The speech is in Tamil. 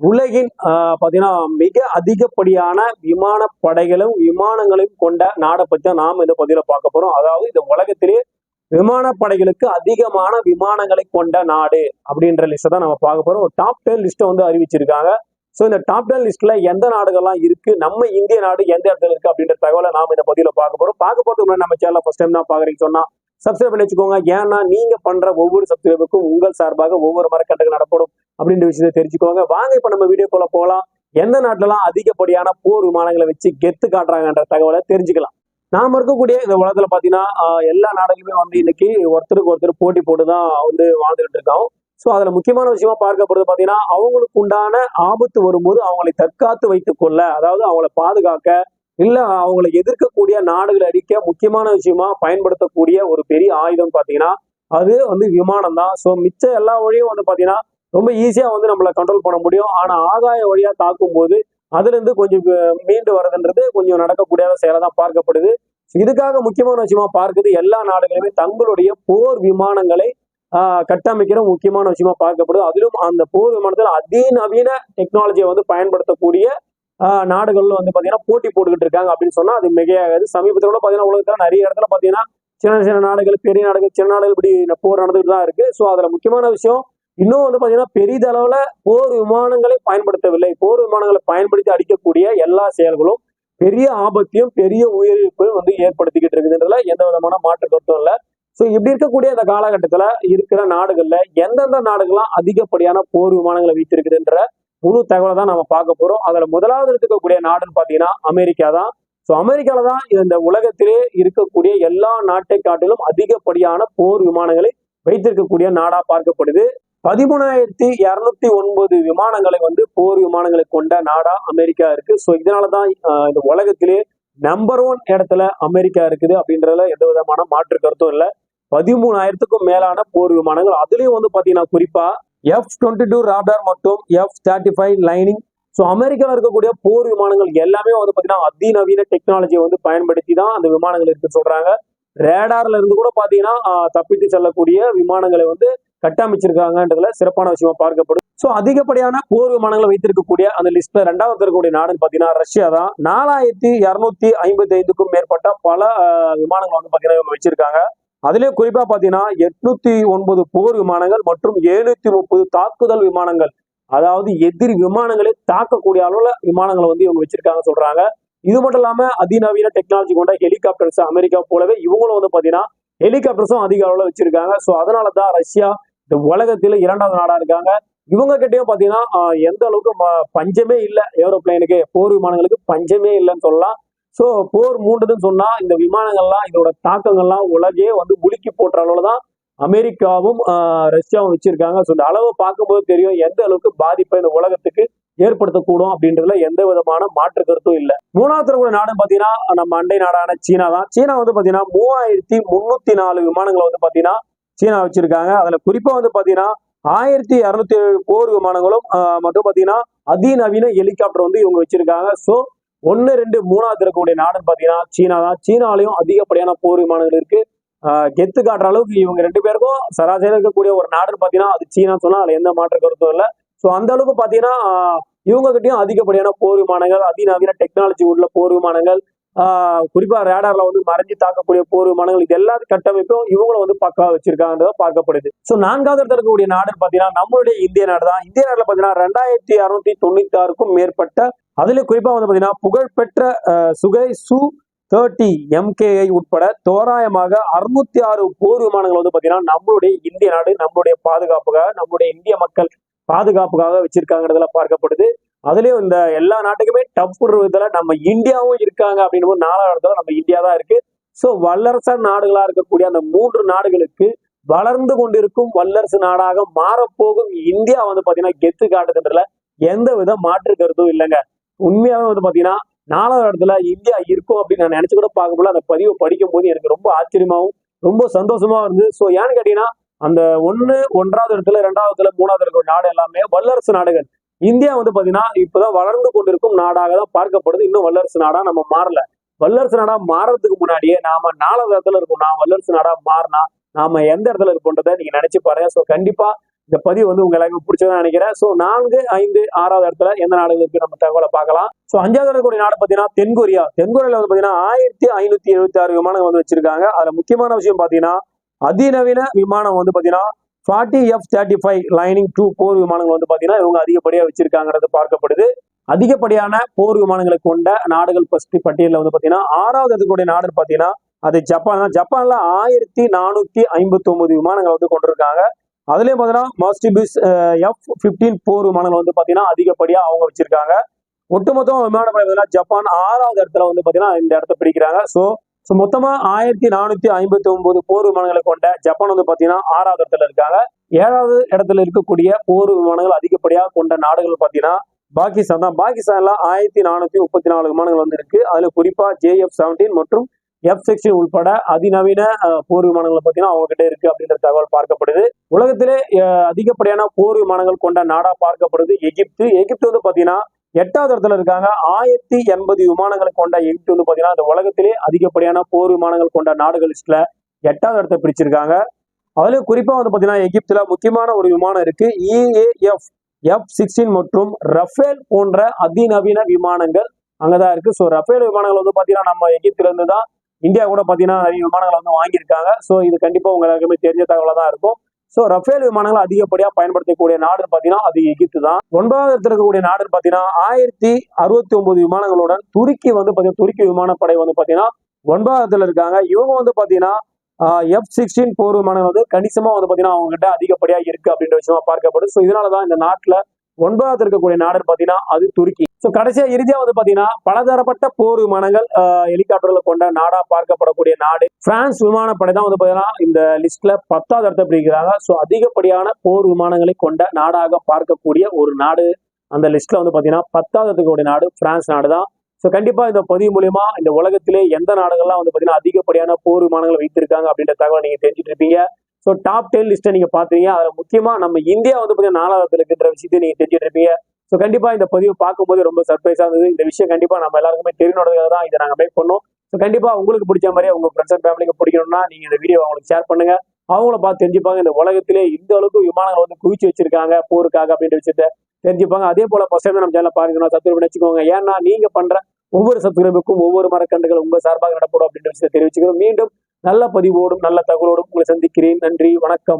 உலகின் பார்த்தீங்கன்னா மிக அதிகப்படியான விமான படைகளும் விமானங்களையும் கொண்ட நாடை பற்றி தான் நாம் இந்த பதிவில் பார்க்க போகிறோம் அதாவது இந்த உலகத்திலேயே விமானப்படைகளுக்கு அதிகமான விமானங்களை கொண்ட நாடு அப்படின்ற லிஸ்ட்டை தான் நம்ம பார்க்க போகிறோம் ஒரு டாப் டென் லிஸ்ட்டை வந்து அறிவிச்சிருக்காங்க. ஸோ இந்த டாப் டென் லிஸ்ட்ல எந்த நாடுகள்லாம் இருக்கு நம்ம இந்திய நாடு எந்த இடத்துல இருக்கு அப்படின்ற தகவலை நாம இந்த பதிவில் பார்க்க போகிறோம் பார்க்க போகிறதுக்கு முன்னாடி நம்ம சேனல் ஃபர்ஸ்ட் டைம் தான் பார்க்குறீங்க சொன்னால் சப்ஸ்கிரைப் பண்ணி வச்சுக்கோங்க. ஏன்னா நீங்கள் பண்ணுற ஒவ்வொரு சப்ஸ்கிரைபுக்கும் உங்கள் சார்பாக ஒவ்வொரு மரக்கட்டுகள் நடப்படும். அப்படின்ற விஷயத்தை தெரிஞ்சுக்கோங்க. வாங்க இப்ப நம்ம வீடியோக்குள்ள போகலாம். எந்த நாட்டிலலாம் அதிகப்படியான போர் விமானங்களை வச்சு கெத்து காட்டுறாங்கன்ற தகவலை தெரிஞ்சுக்கலாம். நாம இருக்கக்கூடிய இந்த உலகத்துல பாத்தீங்கன்னா எல்லா நாடுகளுமே வந்து இன்னைக்கு ஒருத்தருக்கு ஒருத்தர் போட்டி போட்டு தான் வந்து வாழ்ந்துகிட்டு இருக்கோம் ஸோ அதுல முக்கியமான விஷயமா பார்க்கப்படுறது பாத்தீங்கன்னா அவங்களுக்கு உண்டான ஆபத்து வரும்போது அவங்களை தற்காத்து வைத்துக் கொள்ள அதாவது அவங்கள பாதுகாக்க இல்ல அவங்களை எதிர்க்கக்கூடிய நாடுகளை அடிக்க முக்கியமான விஷயமா பயன்படுத்தக்கூடிய ஒரு பெரிய ஆயுதம் பாத்தீங்கன்னா அது வந்து விமானம் தான் ஸோ மிச்ச எல்லா வழியும் வந்து பாத்தீங்கன்னா ரொம்ப ஈஸியாக வந்து நம்மளை கண்ட்ரோல் பண்ண முடியும். ஆனால் ஆகாய வழியாக தாக்கும் போது அதுலேருந்து கொஞ்சம் மீண்டு வர்றதுன்றது கொஞ்சம் நடக்கக்கூடிய செயலாக தான் பார்க்கப்படுது. இதுக்காக முக்கியமான விஷயமா பார்க்குது எல்லா நாடுகளுமே தங்களுடைய போர் விமானங்களை கட்டமைக்கிற முக்கியமான விஷயமா பார்க்கப்படுது. அதிலும் அந்த போர் விமானத்தில் அதிநவீன டெக்னாலஜியை வந்து பயன்படுத்தக்கூடிய நாடுகள் வந்து பார்த்தீங்கன்னா போட்டி போட்டுக்கிட்டு இருக்காங்க அப்படின்னு சொன்னால் அது மிகையாகாது. சமீபத்தில் கூட பார்த்தீங்கன்னா உலகத்தில் நிறைய இடத்துல பார்த்தீங்கன்னா சின்ன சின்ன நாடுகள் பெரிய நாடுகள் சின்ன நாடுகள் இப்படி போர் நடந்துகிட்டு தான் இருக்குது ஸோ அதில் முக்கியமான விஷயம் இன்னும் வந்து பாத்தீங்கன்னா பெரிதளவுல போர் விமானங்களை பயன்படுத்தவில்லை. போர் விமானங்களை பயன்படுத்தி அடிக்கக்கூடிய எல்லா செயல்களும் பெரிய ஆபத்தையும் பெரிய உயிரிழப்பையும் வந்து ஏற்படுத்திக்கிட்டு இருக்குதுன்றதுல எந்த விதமான மாற்று கருத்தும் இல்லை. ஸோ இப்படி இருக்கக்கூடிய இந்த காலகட்டத்துல இருக்கிற நாடுகள்ல எந்தெந்த நாடுகள்லாம் அதிகப்படியான போர் விமானங்களை வைத்திருக்குதுன்ற முழு தகவலை தான் நம்ம பார்க்க போறோம். அதுல முதலாவது இருக்கக்கூடிய நாடுன்னு பாத்தீங்கன்னா அமெரிக்கா தான். ஸோ அமெரிக்கால தான் இந்த உலகத்திலே இருக்கக்கூடிய எல்லா நாட்டை காட்டிலும் அதிகப்படியான போர் விமானங்களை வைத்திருக்கக்கூடிய நாடா பார்க்கப்படுது. பதிமூணாயிரத்தி இரநூத்தி ஒன்பது விமானங்களை வந்து போர் விமானங்களை கொண்ட நாடா அமெரிக்கா இருக்கு. ஸோ இதனாலதான் இந்த உலகத்திலே நம்பர் ஒன் இடத்துல அமெரிக்கா இருக்குது அப்படின்றதுல எந்த விதமான மாற்று கருத்தும் இல்லை. பதிமூணாயிரத்துக்கும் மேலான போர் விமானங்கள். அதுலயும் வந்து பாத்தீங்கன்னா குறிப்பா எஃப் டுவெண்ட்டி டூ ராப்டார் மற்றும் F thirty five Lightning so அமெரிக்காவில் இருக்கக்கூடிய போர் விமானங்கள் எல்லாமே வந்து பாத்தீங்கன்னா அதிநவீன டெக்னாலஜியை வந்து பயன்படுத்தி தான் அந்த விமானங்கள் இருக்குன்னு சொல்றாங்க. ரேடார்ல இருந்து கூட பாத்தீங்கன்னா தப்பித்து செல்லக்கூடிய விமானங்களை வந்து கட்டமைச்சிருக்காங்கன்றதுல சிறப்பான விஷயமா பார்க்கப்படும். ஸோ அதிகப்படியான போர் விமானங்களை வைத்திருக்கக்கூடிய அந்த லிஸ்ட்ல ரெண்டாவது இருக்கக்கூடிய நாடுன்னு பாத்தீங்கன்னா ரஷ்யா தான். நாலாயிரத்தி இருநூத்தி ஐம்பத்தி ஐந்துக்கும் மேற்பட்ட பல விமானங்கள் வந்து பாத்தீங்கன்னா இவங்க வச்சிருக்காங்க. அதுலயும் குறிப்பா பாத்தீங்கன்னா எட்நூத்தி ஒன்பது போர் விமானங்கள் மற்றும் எழுநூத்தி முப்பது தாக்குதல் விமானங்கள். அதாவது எதிரி விமானங்களை தாக்கக்கூடிய அளவுல விமானங்களை வந்து இவங்க வச்சிருக்காங்க சொல்றாங்க. இது மட்டும் இல்லாம அதிநவீன டெக்னாலஜி கொண்ட ஹெலிகாப்டர்ஸ் அமெரிக்கா போலவே இவங்களும் வந்து பாத்தீங்கன்னா ஹெலிகாப்டர்ஸும் அதிக அளவுல வச்சிருக்காங்க. ஸோ அதனால தான் ரஷ்யா இந்த உலகத்துல இரண்டாவது நாடா இருக்காங்க. இவங்க கிட்டயும் பாத்தீங்கன்னா எந்த அளவுக்கு பஞ்சமே இல்லை. ஏரோப்ளைனுக்கு போர் விமானங்களுக்கு பஞ்சமே இல்லைன்னு சொல்லலாம். ஸோ போர் மூண்டதுன்னு சொன்னா இந்த விமானங்கள்லாம் இதோட தாக்கங்கள்லாம் உலகே வந்து முழுக்கி போட்டுற அளவுல தான் அமெரிக்காவும் ஆஹ், ரஷ்யாவும் வச்சிருக்காங்க. ஸோ இந்த அளவை பார்க்கும்போது தெரியும் எந்த அளவுக்கு பாதிப்பை இந்த உலகத்துக்கு ஏற்படுத்தக்கூடும் அப்படின்றதுல எந்த விதமான மாற்று கருத்தும் இல்லை. மூணாவது கூட நாடுன்னு பாத்தீங்கன்னா நம்ம அண்டை நாடான சீனா தான். சீனா வந்து பாத்தீங்கன்னா மூவாயிரத்தி முன்னூத்தி நாலு விமானங்களை வந்து பாத்தீங்கன்னா சீனா வச்சிருக்காங்க. அதுல குறிப்பா வந்து பாத்தீங்கன்னா ஆயிரத்தி இரநூத்தி ஏழு போர் விமானங்களும் மட்டும் மற்றும் பாத்தீங்கன்னா அதிநவீன ஹெலிகாப்டர் வந்து இவங்க வச்சிருக்காங்க. ஸோ ஒன்னு ரெண்டு மூணாவது இருக்கக்கூடிய நாடுன்னு பாத்தீங்கன்னா சீனா தான். சீனாலையும் அதிகப்படியான போர் விமானங்கள் இருக்கு. கெத்து காட்டுற அளவுக்கு இவங்க ரெண்டு பேருக்கும் சராசரி இருக்கக்கூடிய ஒரு நாடுன்னு பாத்தீங்கன்னா அது சீனா சொன்னா அதுல எந்த மாற்று கருத்தும் இல்லை. ஸோ அந்த அளவுக்கு பாத்தீங்கன்னா இவங்க கிட்டயும் அதிகப்படியான போர் விமானங்கள் அதிநவீன டெக்னாலஜி உள்ள போர் விமானங்கள் ஆஹ், குறிப்பா ரேடார்ல வந்து மறைஞ்சு தாக்கக்கூடிய போர் விமானங்கள் இது எல்லா கட்டமைப்பும் இவங்களும் வந்து பக்கா வச்சிருக்காங்கன்றத பார்க்கப்படுது. ஸோ நான்காவது இடத்துல இருக்கக்கூடிய நாடு பாத்தீங்கன்னா நம்மளுடைய இந்திய நாடு தான். இந்திய நாடுல பாத்தீங்கன்னா ரெண்டாயிரத்தி அறுநூத்தி தொண்ணூத்தி ஆறுக்கும் மேற்பட்ட அதுல குறிப்பா வந்து பாத்தீங்கன்னா புகழ்பெற்ற சுகை சு தேர்ட்டி எம்கேஐ உட்பட தோராயமாக அறுநூத்தி ஆறு போர் விமானங்கள் வந்து பாத்தீங்கன்னா நம்மளுடைய இந்திய நாடு நம்மளுடைய பாதுகாப்புக்காக நம்மளுடைய இந்திய மக்கள் பாதுகாப்புக்காக வச்சிருக்காங்கிறதுல பார்க்கப்படுது. அதுலயும் இந்த எல்லா நாட்டுக்குமே டப் விதத்துல நம்ம இந்தியாவும் இருக்காங்க அப்படின்னு போது நாலாவது இடத்துல நம்ம இந்தியா தான் இருக்கு. ஸோ வல்லரச நாடுகளா இருக்கக்கூடிய அந்த மூன்று நாடுகளுக்கு வளர்ந்து கொண்டிருக்கும் வல்லரசு நாடாக மாறப்போகும் இந்தியா வந்து பாத்தீங்கன்னா கெத்து காட்டுதுன்றதுல எந்த வித மாற்று கருத்தும் இல்லைங்க. உண்மையாவே வந்து பாத்தீங்கன்னா நாலாவது இடத்துல இந்தியா இருக்கும் அப்படின்னு நான் நினைச்சு கூட பார்க்கும்போது அந்த பதிவை படிக்கும் போது எனக்கு ரொம்ப ஆச்சரியமாவும் ரொம்ப சந்தோஷமா இருந்தது. ஸோ ஏன்னு கேட்டீங்கன்னா அந்த ஒன்று ஒன்றாவது இடத்துல ரெண்டாவது இடத்துல மூணாவது இருக்கிற நாடு எல்லாமே வல்லரசு நாடுகள். இந்தியா வந்து பாத்தீங்கன்னா இப்பதான் வளர்ந்து கொண்டிருக்கும் நாடாக தான் பார்க்கப்படுது. இன்னும் வல்லரசு நாடா நம்ம மாறல. வல்லரசு நாடா மாறதுக்கு முன்னாடியே நாம நாலாவது இடத்துல இருக்கோம். நான் வல்லரசு நாடா மாறினா நாம எந்த இடத்துல இருப்போன்றதை நீங்க நினைச்சு பாருங்க. ஸோ கண்டிப்பா இந்த பதிவு வந்து உங்க எல்லாருமே பிடிச்சதுன்னு நினைக்கிறேன். ஸோ நான்கு ஐந்து ஆறாவது இடத்துல எந்த நாடுகள் இருக்கு நம்ம தகவலை பார்க்கலாம். ஸோ அஞ்சாவது இருக்கக்கூடிய நாடு பார்த்தீங்கன்னா தென்கொரியா. தென்கொரியால வந்து பார்த்தீங்கன்னா ஆயிரத்தி ஐநூத்தி எழுபத்தி ஆறு விமானங்கள் வந்து வச்சிருக்காங்க. அதுல முக்கியமான விஷயம் பார்த்தீங்கன்னா அதிநவீன விமானம் வந்து பார்த்தீங்கன்னா forty F thirty five Lightning two போர் விமானங்கள் வந்து பார்த்தீங்கன்னா இவங்க அதிகப்படியாக வச்சிருக்காங்கிறது பார்க்கப்படுது. அதிகப்படியான போர் விமானங்களை கொண்ட நாடுகள் ஃபர்ஸ்ட் பட்டியலில் வந்து பார்த்தீங்கன்னா ஆறாவது இருக்கக்கூடிய நாடு பார்த்தீங்கன்னா அது ஜப்பான் தான். ஜப்பான்ல ஆயிரத்தி நானூத்தி ஐம்பத்தி ஒன்பது விமானங்கள் வந்து கொண்டிருக்காங்க. அதுலயும் பார்த்தீங்கன்னா மாஸ்டிபிஸ் எஃப் பிப்டீன் போர் விமானங்கள் வந்து பார்த்தீங்கன்னா அதிகப்படியாக அவங்க வச்சிருக்காங்க. ஒட்டுமொத்தம் விமானப்படை பார்த்தீங்கன்னா ஜப்பான் ஆறாவது இடத்துல வந்து பார்த்தீங்கன்னா இந்த இடத்த பிடிக்கிறாங்க. ஸோ ஸோ மொத்தமாக ஆயிரத்தி நானூற்றி ஐம்பத்தி ஒன்பது போர் விமானங்களை கொண்ட ஜப்பான் வந்து பார்த்தீங்கன்னா ஆறாவது இடத்துல இருக்காங்க. ஏழாவது இடத்துல இருக்கக்கூடிய போர் விமானங்கள் அதிகப்படியாக கொண்ட நாடுகள் பார்த்தீங்கன்னா பாகிஸ்தான் தான். பாகிஸ்தான்ல ஆயிரத்தி நானூற்றி முப்பத்தி நாலு விமானங்கள் வந்து இருக்கு. அதில் குறிப்பாக ஜேஎஃப் செவன்டீன் மற்றும் எஃப் செக்ஷன் உள்பட அதிநவீன போர் விமானங்கள் பார்த்தீங்கன்னா அவங்க கிட்ட இருக்கு அப்படின்ற தகவல் பார்க்கப்படுது. உலகத்திலே அதிகப்படியான போர் விமானங்கள் கொண்ட நாடா பார்க்கப்படுது எகிப்து. எகிப்து வந்து பார்த்தீங்கன்னா எட்டாவது இடத்துல இருக்காங்க. ஆயிரத்தி எண்பது விமானங்களை கொண்ட எகிப்து வந்து பாத்தீங்கன்னா அந்த உலகத்திலே அதிகப்படியான போர் விமானங்கள் கொண்ட நாடுகள் லிஸ்ட்ல எட்டாவது இடத்தை பிடிச்சிருக்காங்க அதுல குறிப்பா வந்து பாத்தீங்கன்னா எகிப்துல முக்கியமான ஒரு விமானம் இருக்கு. இஏஎஃப் எஃப் சிக்ஸ்டீன் மற்றும் ரஃபேல் போன்ற அதிநவீன விமானங்கள் அங்கதான் இருக்கு. ஸோ ரஃபேல் விமானங்கள் வந்து பாத்தீங்கன்னா நம்ம எகிப்துல இருந்து தான் இந்தியா கூட பாத்தீங்கன்னா நிறைய விமானங்கள் வந்து வாங்கியிருக்காங்க. ஸோ இது கண்டிப்பா உங்களுக்கு எல்லாருக்குமே தெரிஞ்ச தகவலாக தான் இருக்கும். ஸோ ரஃபேல் விமானங்கள் அதிகப்படியா பயன்படுத்தக்கூடிய நாடு பாத்தீங்கன்னா அது எகிப்து தான் ஒன்பதாவது இடத்துல இருக்கக்கூடிய நாடு பாத்தீங்கன்னா ஆயிரத்தி அறுபத்தி ஒன்பது விமானங்களுடன் துருக்கி வந்து பாத்தீங்கன்னா துருக்கி விமானப்படை வந்து பாத்தீங்கன்னா ஒன்பதாவது இடத்துல இருக்காங்க. இவங்க வந்து பாத்தீங்கன்னா எஃப் சிக்ஸ்டீன் போர் விமானம் வந்து கணிசமா வந்து பாத்தீங்கன்னா அவங்க கிட்ட அதிகப்படியா இருக்கு அப்படின்ற விஷயமா பார்க்கப்படும் ஸோ இதனாலதான் இந்த நாட்டுல ஒன்பதாவது இருக்கக்கூடிய நாடுன்னு பாத்தீங்கன்னா அது துருக்கி. ஸோ கடைசியா இறுதியா வந்து பாத்தீங்கன்னா பலதரப்பட்ட போர் விமானங்கள் ஹெலிகாப்டர்களை கொண்ட நாடா பார்க்கப்படக்கூடிய நாடு. பிரான்ஸ் விமானப்படை தான் வந்து பாத்தீங்கன்னா இந்த லிஸ்ட்ல பத்தாவது இடத்தை பிடிக்கிறாங்க ஸோ அதிகப்படியான போர் விமானங்களை கொண்ட நாடாக பார்க்கக்கூடிய ஒரு நாடு அந்த லிஸ்ட்ல வந்து பாத்தீங்கன்னா பத்தாவது இருக்கக்கூடிய நாடு பிரான்ஸ் நாடு தான். ஸோ கண்டிப்பா இந்த பதிவு மூலியமா இந்த உலகத்திலே எந்த நாடுகள்லாம் வந்து பாத்தீங்கன்னா அதிகப்படியான போர் விமானங்களை வைத்திருக்காங்க அப்படின்ற தகவல் நீங்க தெரிஞ்சுட்டு இருப்பீங்க. ஸோ டாப் டென் லிஸ்ட்டை நீங்க பாத்தீங்க அதில் முக்கியமா நம்ம இந்தியா வந்து பார்த்தீங்கன்னா நாலாவது இருக்கிற விஷயத்தை நீங்க தெரிஞ்சுட்டு இருப்பீங்க. ஸோ கண்டிப்பா இந்த பதிவு பார்க்கும்போது ரொம்ப சர்ப்ரைஸாக இருந்தது. இந்த விஷயம் கண்டிப்பா நம்ம எல்லாருக்குமே தெரியணுன்றதுக்காக தான் இதை நாங்கள் மேக் பண்ணோம். ஸோ கண்டிப்பா உங்களுக்கு பிடிச்ச மாதிரியே உங்க ஃப்ரெண்ட்ஸ் அண்ட் ஃபேமிலிக்கு பிடிக்கணும்னா நீங்கள் இந்த வீடியோ அவங்களுக்கு ஷேர் பண்ணுங்க. அவங்கள பார்த்து தெரிஞ்சுப்பாங்க. இந்த உலகத்திலே இந்த அளவுக்கு விமானங்கள் வந்து குவிச்சு வச்சிருக்காங்க போருக்காக அப்படின்ற விஷயத்த தெரிஞ்சுப்பாங்க. அதே போல ஃபர்ஸ்ட் டைம் நம்ம சேனல் பாருங்கன்னா சப்ஸ்கிரைப் வச்சுக்கோங்க. ஏன்னா நீங்க பண்ற ஒவ்வொரு சப்ஸ்கிரைபுக்கும் ஒவ்வொரு மரக்கன்றுகள் உங்க சார்பாக நடப்படும் அப்படின்ற விஷயத்தை தெரிவிச்சுக்கிறோம். மீண்டும் நல்ல பதிவோடும் நல்ல தகவலோடும் உங்களை சந்திக்கிறேன். நன்றி வணக்கம்.